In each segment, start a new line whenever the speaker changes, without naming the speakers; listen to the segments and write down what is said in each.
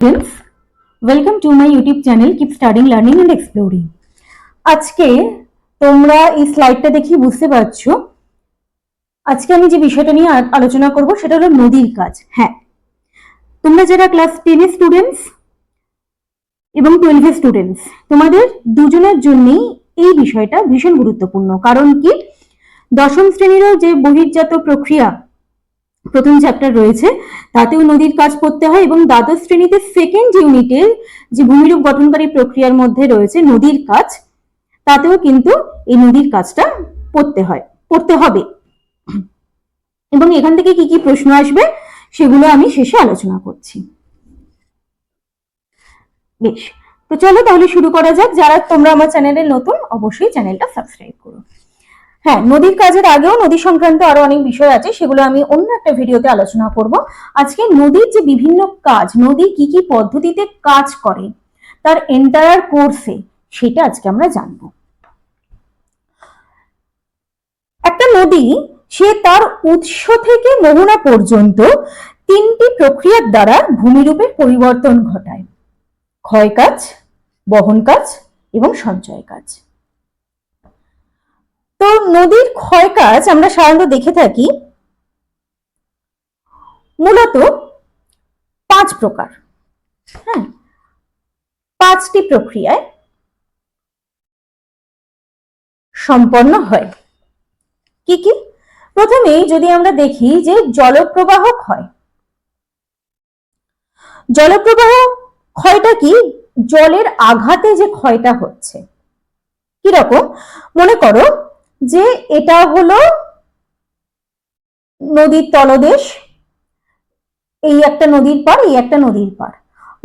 Friends, welcome to my YouTube channel Keep Studying, Learning and Exploring. আজকে তোমরা এই স্লাইডটা দেখি বুঝতে পারছ। আজকে আমি যে বিষয়টা নিয়ে আলোচনা করব সেটা হলো নদীর কাজ। হ্যাঁ। তোমরা যারা ক্লাস টেনের স্টুডেন্টস এবং টুয়েলভের স্টুডেন্টস তোমাদের দুজনের জন্যই এই বিষয়টা ভীষণ গুরুত্বপূর্ণ। কারণ কি? দশম শ্রেণীরও যে বহির্জাত প্রক্রিয়া প্রথম চ্যাপ্টার রয়েছে। তাতেও নদীর কাজ করতে হয় এবং দ্বাদশ শ্রেণীতে সেকেন্ড ইউনিটের যে ভূমিরূপ গঠনকারী প্রক্রিয়ার মধ্যে রয়েছে নদীর কাজ, তাতেও কিন্তু এই নদীর কাজটা পড়তে হয়, পড়তে হবে। এবং এখান থেকে কি কি প্রশ্ন আসবে সেগুলো আমি শেষে আলোচনা করছি। বেশ, তো চলো তাহলে শুরু করা যাক। যারা তোমরা আমার চ্যানেলে নতুন, অবশ্যই চ্যানেলটা সাবস্ক্রাইব করো। হ্যাঁ নদীর কাজের আগেও নদী সংক্রান্ত আরও অনেক বিষয় আছে, সেগুলো আমি অন্য একটা ভিডিওতে আলোচনা করব। আজকে নদীর যে বিভিন্ন কাজ, নদী কি কি পদ্ধতিতে কাজ করে, তার এন্টায়ার কোর্সে সেটা আজকে আমরা জানব। একটা নদী, সে তার উৎস থেকে মোহনা পর্যন্ত তিনটি প্রক্রিয়ার দ্বারা ভূমিরূপের পরিবর্তন ঘটায়। ক্ষয় কাজ বহন কাজ এবং সঞ্চয় কাজ তো নদীর ক্ষয় কাজ আমরা সাধারণত দেখে থাকি মূলত পাঁচ প্রকার। হ্যাঁ পাঁচটি প্রক্রিয়ায় সম্পন্ন হয়। কি কি? প্রথমেই যদি আমরা দেখি যে জলপ্রবাহ ক্ষয়। জলপ্রবাহ ক্ষয়টা কি? জলের আঘাতে যে ক্ষয়টা হচ্ছে। কীরকম? মনে করো যে এটা হলো নদীর তলদেশ, এই একটা নদীর পার এই একটা নদীর পার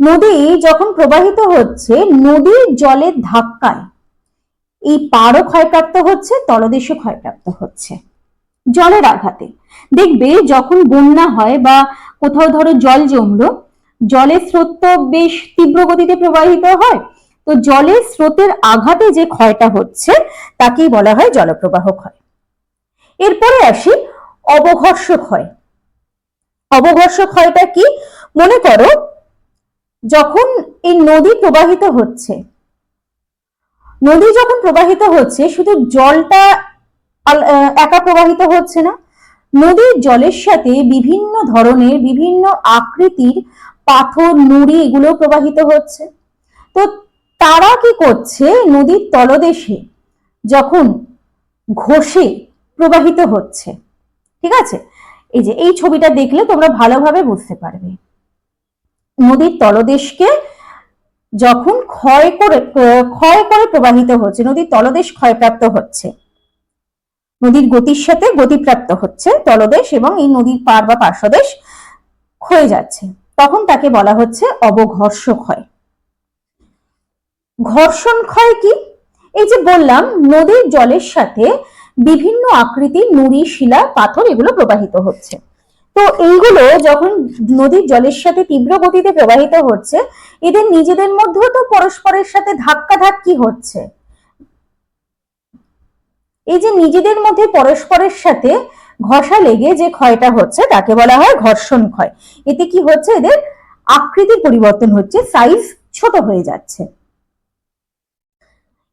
নদী যখন প্রবাহিত হচ্ছে, নদীর জলের ধাক্কায় এই পারও ক্ষয়প্রাপ্ত হচ্ছে, তলদেশও ক্ষয়প্রাপ্ত হচ্ছে, জলের আঘাতে। দেখবে যখন বন্যা হয় বা কোথাও ধরো জল জমলো, জলের স্রোত তো বেশ তীব্র গতিতে প্রবাহিত হয় তো জলের স্রোতের আঘাতে যে ক্ষয়টা হচ্ছে, তাকেই বলা হয় জলপ্রবাহ ক্ষয়। এরপরে আসি অবঘর্ষ ক্ষয়। অবঘর্ষ ক্ষয়টা কি? মনে করো, যখন এই নদী প্রবাহিত হচ্ছে, নদী যখন প্রবাহিত হচ্ছে, শুধু জলটা একা প্রবাহিত হচ্ছে না, নদীর জলের সাথে বিভিন্ন ধরনের, বিভিন্ন আকৃতির পাথর, নুড়ি এগুলো প্রবাহিত হচ্ছে। তো তারা কি করছে নদীর তলদেশে যখন ঘষে প্রবাহিত হচ্ছে? ঠিক আছে? এই যে এই ছবিটা দেখলে তোমরা ভালোভাবে বুঝতে পারবে। নদীর তলদেশকে যখন ক্ষয় করে ক্ষয় করে প্রবাহিত হচ্ছে, নদীর তলদেশ ক্ষয়প্রাপ্ত হচ্ছে, নদীর গতির সাথে গতিপ্রাপ্ত হচ্ছে, তলদেশ এবং এই নদীর পার বা পার্শ্বদেশ ক্ষয়ে যাচ্ছে, তখন তাকে বলা হচ্ছে অবঘর্ষ ক্ষয়। ঘর্ষণ ক্ষয় কি? এই যে বললাম, নদীর জলের সাথে বিভিন্ন আকৃতির নুড়ি, শিলা, পাথর এগুলো প্রবাহিত হচ্ছে। তো এইগুলো যখন নদীর জলের সাথে তীব্র গতিতে প্রবাহিত হচ্ছে, এদের নিজেদের মধ্যেও তো পরস্পরের সাথে ধাক্কা ধাক্কি হচ্ছে। এই যে নিজেদের মধ্যে পরস্পরের সাথে ঘষা লেগে যে ক্ষয়টা হচ্ছে, তাকে বলা হয় ঘর্ষণ ক্ষয়। এতে কি হচ্ছে? এদের আকৃতির পরিবর্তন হচ্ছে সাইজ ছোট হয়ে যাচ্ছে।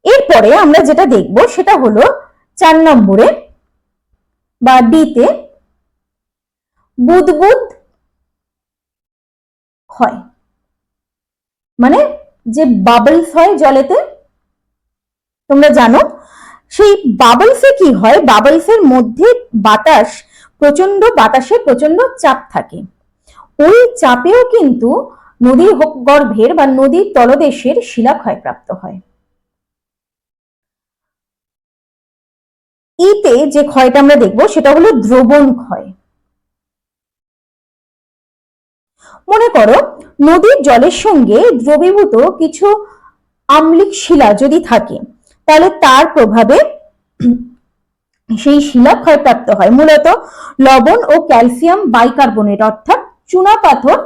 এরপরে আমরা যেটা দেখব সেটা হলো চার নম্বরে বা ডিতে বুদবুদ ক্ষয় মানে যে বাবলস হয় জলেতে, তোমরা জানো, সেই বাবলসে কি হয়? বাবলসের মধ্যে বাতাস প্রচণ্ড বাতাসে প্রচণ্ড চাপ থাকে। ওই চাপেও কিন্তু নদীর গর্ভের বা নদীর তলদেশের শিলা ক্ষয়প্রাপ্ত হয়। ইতে যে ক্ষয়টা আমরা দেখব, সেটা হলো দ্রবণ ক্ষয়। মনে করো, নদীর জলের সঙ্গে দ্রবীভূত কিছু আম্লিক শিলা যদি থাকে, তাহলে তার প্রভাবে সেই শিলা ক্ষয়প্রাপ্ত হয়। মূলত লবণ ও ক্যালসিয়াম বাইকার্বনেট, অর্থাৎ চুনা পাথর,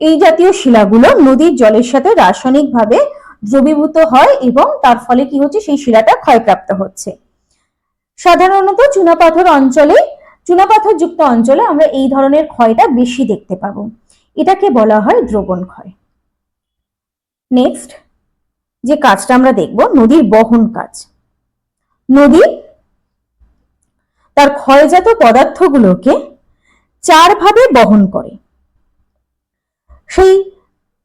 এই জাতীয় শিলাগুলো নদীর জলের সাথে রাসায়নিকভাবে দ্রবীভূত হয় এবং তার ফলে কি হচ্ছে? সেই শিলাটা ক্ষয়প্রাপ্ত হচ্ছে। সাধারণত চুনাপাথর অঞ্চলে চুনাপাথর যুক্ত অঞ্চলে আমরা এই ধরনের ক্ষয়টা বেশি দেখতে পাবো। এটাকে বলা হয় দ্রবণ ক্ষয়। নেক্সট যে কাজটা আমরা দেখব, নদীর বহন কাজ। নদী তার ক্ষয়জাত পদার্থগুলোকে চার ভাবে বহন করে। সেই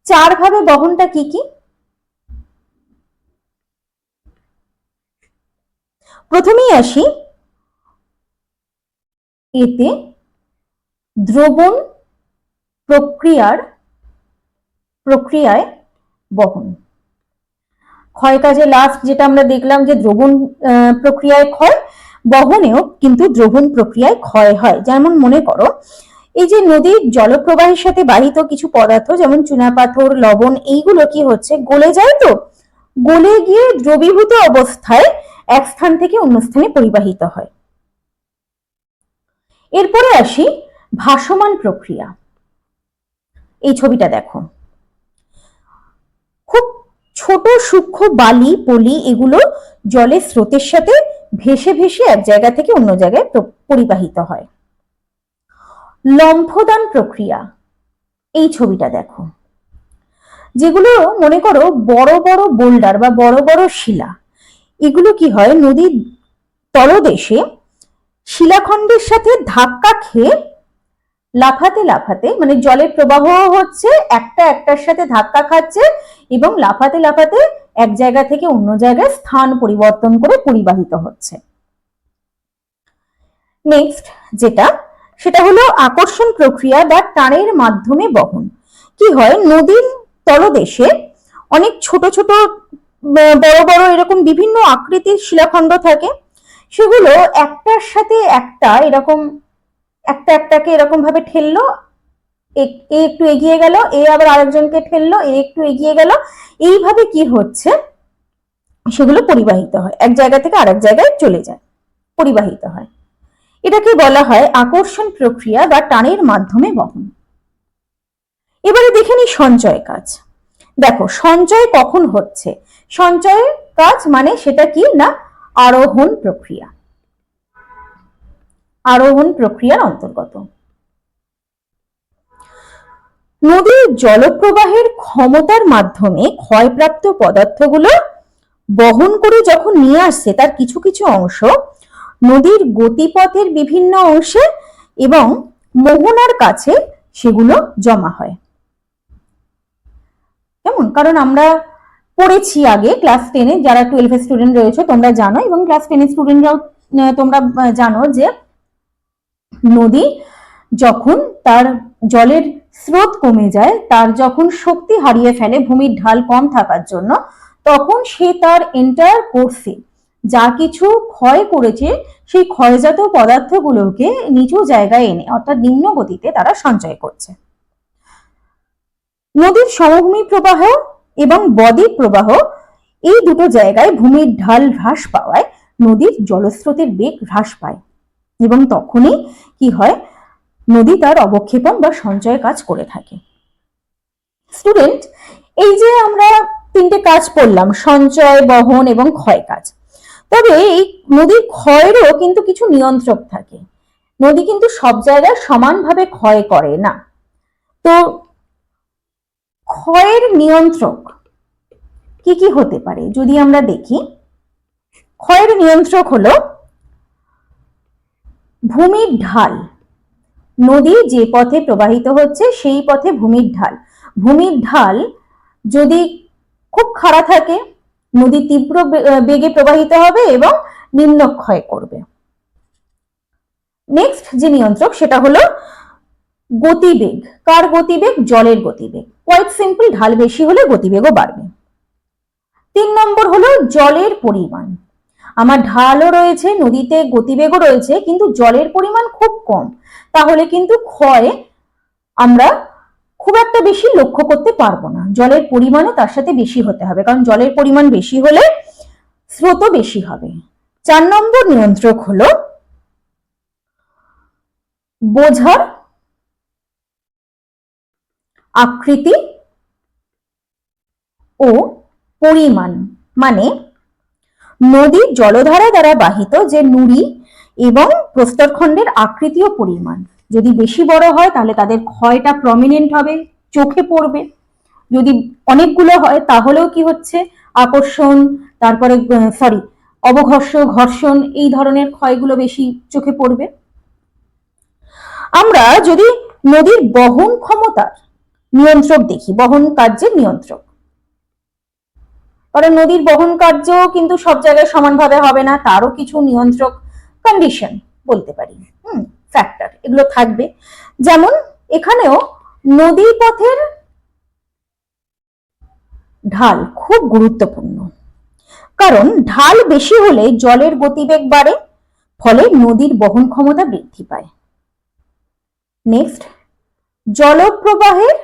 চার ভাবে বহনটা কি কি? প্রথমেই আসি। এতে দ্রবণ প্রক্রিয়ার প্রক্রিয়ায় বহন। ক্ষয় কাজে লাস্ট যেটা আমরা দেখলাম যে দ্রবণ প্রক্রিয়ায় ক্ষয়, বহনেও কিন্তু দ্রবণ প্রক্রিয়ায় ক্ষয় হয়। যেমন মনে করো, এই যে নদীর জলপ্রবাহের সাথে বাহিত কিছু পদার্থ, যেমন চুনাপাথর লবণ, এইগুলো কি হচ্ছে, গলে যায় তো? গলে গিয়ে দ্রবীভূত অবস্থায় এক স্থান থেকে অন্য স্থানে পরিবাহিত হয়। এরপরে আসি ভাসমান প্রক্রিয়া। এই ছবিটা দেখো। খুব ছোট, সূক্ষ্ম বালি, পলি এগুলো জলের স্রোতের সাথে ভেসে ভেসে এক জায়গা থেকে অন্য জায়গায় পরিবাহিত হয়। লম্ফদান প্রক্রিয়া। এই ছবিটা দেখো। যেগুলো মনে করো বড় বড় বোল্ডার বা বড় বড় শিলা এগুলো কি হয়? নদীর তলদেশে শিলাখণ্ডের সাথে ধাক্কা খেয়ে লাফাতে লাফাতে মানে জলের প্রবাহ হচ্ছে একটা একটার সাথে ধাক্কা খাচ্ছে এবং লাফাতে লাফাতে এক জায়গা থেকে অন্য জায়গায় স্থান পরিবর্তন করে পরিবাহিত হচ্ছে। নেক্সট যেটা, সেটা হলো আকর্ষণ প্রক্রিয়া বা টানের মাধ্যমে বহন। কি হয়? নদীর তলদেশে অনেক ছোট ছোট বড় বড় এরকম বিভিন্ন আকৃতির শিলাখণ্ড থাকে। সেগুলো একটার সাথে একটা এরকম, একটা একটাকে এরকম ভাবে ঠেললো, এ- একটু এগিয়ে গেল, এ আবার আরেকজনকে ঠেললো, এ একটু এগিয়ে গেল। এইভাবে কি হচ্ছে? সেগুলো পরিবাহিত হয়। এক জায়গা থেকে আরেক জায়গায় চলে যায়। পরিবাহিত হয়। এটাকে বলা হয় আকর্ষণ প্রক্রিয়া বা টানের মাধ্যমে বহন। এবারে দেখে নিই সঞ্চয় কাজ। দেখো, সঞ্চয় কখন হচ্ছে? সঞ্চয় কাজ মানে সেটা কি না আরোহণ প্রক্রিয়া? আরোহণ প্রক্রিয়ার অন্তর্গত। নদীর জলপ্রবাহের ক্ষমতার মাধ্যমে ক্ষয়প্রাপ্ত পদার্থগুলো বহন করে যখন নিয়ে আসছে, তার কিছু কিছু অংশ নদীর গতিপথের বিভিন্ন অংশে এবং মোহনার কাছে সেগুলো জমা হয়। কেমন? কারণ আমরা পড়েছি আগে ক্লাস টেনে যারা টুয়েলভের স্টুডেন্ট রয়েছে, তোমরা জানো এবং ক্লাস টেনের স্টুডেন্টরাও তোমরা জানো যে নদী যখন তার জলের স্রোত কমে যায়, তার যখন শক্তি হারিয়ে ফেলে ভূমির ঢাল কম থাকার জন্য, তখন সে তার এন্টায়ার কোর্সে যা কিছু ক্ষয় করেছে, সেই ক্ষয়জাত পদার্থগুলোকে নিচু জায়গায় এনে, অর্থাৎ নিম্ন গতিতে তারা সঞ্চয় করছে। নদীর সমভূমি প্রবাহ এবং বদ্বীপ প্রবাহ এই দুটো জায়গায় ভূমির ঢাল হ্রাস পাওয়ায় নদীর জলস্রোতের বেগ হ্রাস পায়। এবং তখনই কি হয়? নদী তার অবক্ষেপণ বা সঞ্চয় কাজ করে থাকে। স্টুডেন্ট এই যে আমরা তিনটে কাজ পড়লাম, সঞ্চয়, বহন এবং ক্ষয় কাজ। তবে এই নদীর ক্ষয়েরও কিন্তু কিছু নিয়ন্ত্রক থাকে। নদী কিন্তু সব জায়গায় সমানভাবে ক্ষয় করে না। তো ক্ষয়ের নিয়ন্ত্রক কি কি হতে পারে? যদি আমরা দেখি, ক্ষয়ের নিয়ন্ত্রক হলো ভূমির ঢাল। নদী যে পথে প্রবাহিত হচ্ছে, সেই পথে ভূমির ঢাল। ভূমির ঢাল যদি খুব খাড়া থাকে, নদী তীব্র বেগে প্রবাহিত হবে এবং নিম্নক্ষয় করবে। নেক্সট যে নিয়ন্ত্রক, সেটা হলো গতিবেগ। কার গতিবেগ? জলের গতিবেগ। কোয়াইট সিম্পল ঢাল বেশি হলে গতিবেগও বাড়বে। তিন নম্বর হলো জলের পরিমাণ। আমার ঢালও রয়েছে, নদীতে গতিবেগও রয়েছে, কিন্তু জলের পরিমাণ খুব কম। তাহলে কিন্তু ক্ষয় আমরা খুব একটা বেশি লক্ষ্য করতে পারব না। জলের পরিমাণও তার সাথে বেশি হতে হবে, কারণ জলের পরিমাণ বেশি হলে স্রোতও বেশি হবে। চার নম্বর নিয়ন্ত্রক হলো বোঝার আকৃতি ও পরিমাণ। মানে নদীর জলধারা দ্বারা বাহিত যে নুড়ি এবং প্রস্তরখণ্ডের আকৃতি ও পরিমাণ। যদি বেশি বড় হয়, তাহলে তাদের ক্ষয়টা প্রমিনেন্ট হবে, চোখে পড়বে। যদি অনেকগুলো হয়, তাহলেও কি হচ্ছে? আকর্ষণ, তারপরে সরি অবঘর্ষ, ঘর্ষণ, এই ধরনের ক্ষয়গুলো বেশি চোখে পড়বে। আমরা যদি নদীর বহন ক্ষমতার নিয়ন্ত্রক দেখি, বহন কার্যের নিয়ন্ত্রক। কারণ নদীর বহন কার্য কিন্তু সব জায়গায় সমানভাবে হবে না, তারও কিছু নিয়ন্ত্রক কন্ডিশন বলতে পারি। ফ্যাক্টর এগুলো থাকবে। যেমন এখানেও নদী পথের ঢাল খুব গুরুত্বপূর্ণ। কারণ ঢাল বেশি হলে জলের গতিবেগ বাড়ে, ফলে নদীর বহন ক্ষমতা বৃদ্ধি পায়। নেক্সট জলপ্রবাহের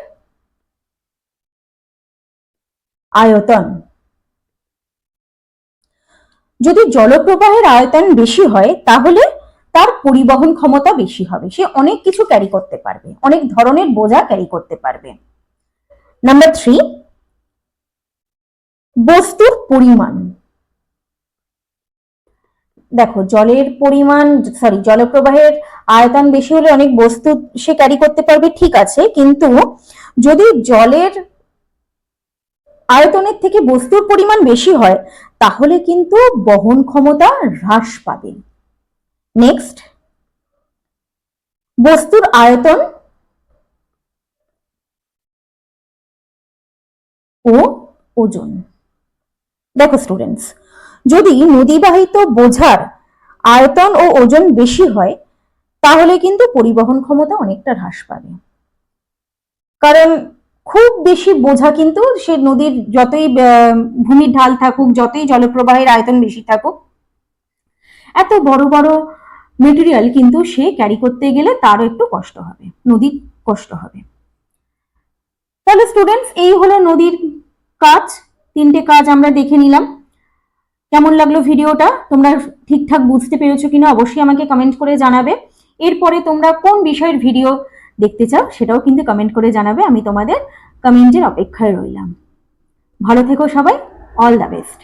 আয়তন। যদি জলপ্রবাহের আয়তন বেশি হয়, তাহলে তার পরিবহন ক্ষমতা বেশি হবে। সে অনেক কিছু ক্যারি করতে পারবে, অনেক ধরনের বোঝা ক্যারি করতে পারবে। নাম্বার থ্রি বস্তুর পরিমাণ। দেখো, জলের পরিমাণ সরি জলপ্রবাহের আয়তন বেশি হলে অনেক বস্তু সে ক্যারি করতে পারবে, ঠিক আছে। কিন্তু যদি জলের আয়তনের থেকে বস্তুর পরিমাণ বেশি হয়, তাহলে কিন্তু বহন ক্ষমতা হ্রাস পাবে। নেক্সট বস্তুর আয়তন ও ওজন। দেখো স্টুডেন্টস যদি নদীবাহিত বোঝার আয়তন ও ওজন বেশি হয়, তাহলে কিন্তু পরিবহন ক্ষমতা অনেকটা হ্রাস পাবে। কারণ খুব বেশি বোঝা কিন্তু সে নদীর যতই ভূমির ঢাল থাকুক, যতই জলপ্রবাহের আয়তন বেশি থাকুক, এত বড় বড় মেটেরিয়াল কিন্তু সে ক্যারি করতে গেলে তারও একটু কষ্ট হবে, নদীর কষ্ট হবে। তাহলে স্টুডেন্টস এই হলো নদীর কাজ, তিনটে কাজ আমরা দেখে নিলাম। কেমন লাগল ভিডিওটা? তোমরা ঠিকঠাক বুঝতে পেরেছ কিনা অবশ্যই আমাকে কমেন্ট করে জানাবে। এরপরে তোমরা কোন বিষয়ের ভিডিও দেখতে চাও, সেটাও কিন্তু কমেন্ট করে জানাবে, আমি তোমাদের কমেন্টের অপেক্ষায় রইলাম। ভালো থেকো সবাই অল দ্য বেস্ট